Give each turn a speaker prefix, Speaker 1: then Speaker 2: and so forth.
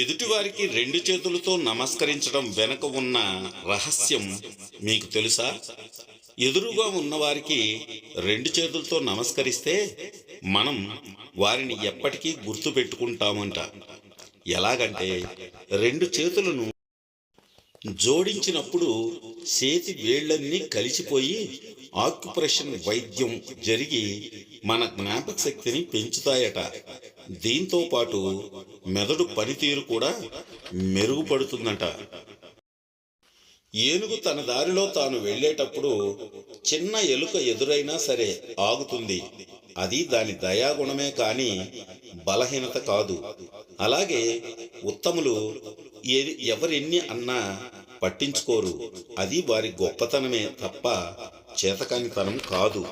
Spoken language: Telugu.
Speaker 1: ఎదుటివారికి రెండు చేతులతో నమస్కరించడం వెనుక ఉన్న రహస్యం మీకు తెలుసా? ఎదురుగా ఉన్నవారికి రెండు చేతులతో నమస్కరిస్తే మనం వారిని ఎప్పటికీ గుర్తు పెట్టుకుంటామంట ఎలాగంటే రెండు చేతులను జోడించినప్పుడు చేతి వేళ్ళన్నీ కలిసిపోయి ఆక్యుప్రెషన్ వైద్యం జరిగి మన జ్ఞాపక శక్తిని పెంచుతాయట. దీంతో పాటు మెదడు పనితీరు కూడా మెరుగుపడుతుందంట. ఏనుగు తన దారిలో తాను వెళ్ళేటప్పుడు చిన్న ఎలుక ఎదురైనా సరే ఆగుతుంది. అది దాని దయాగుణమే కాని బలహీనత కాదు. అలాగే ఉత్తములు ఏ- ఎవరెన్ని అన్నా పట్టించుకోరు. అది వారి గొప్పతనమే తప్ప చేతకానితనం కాదు.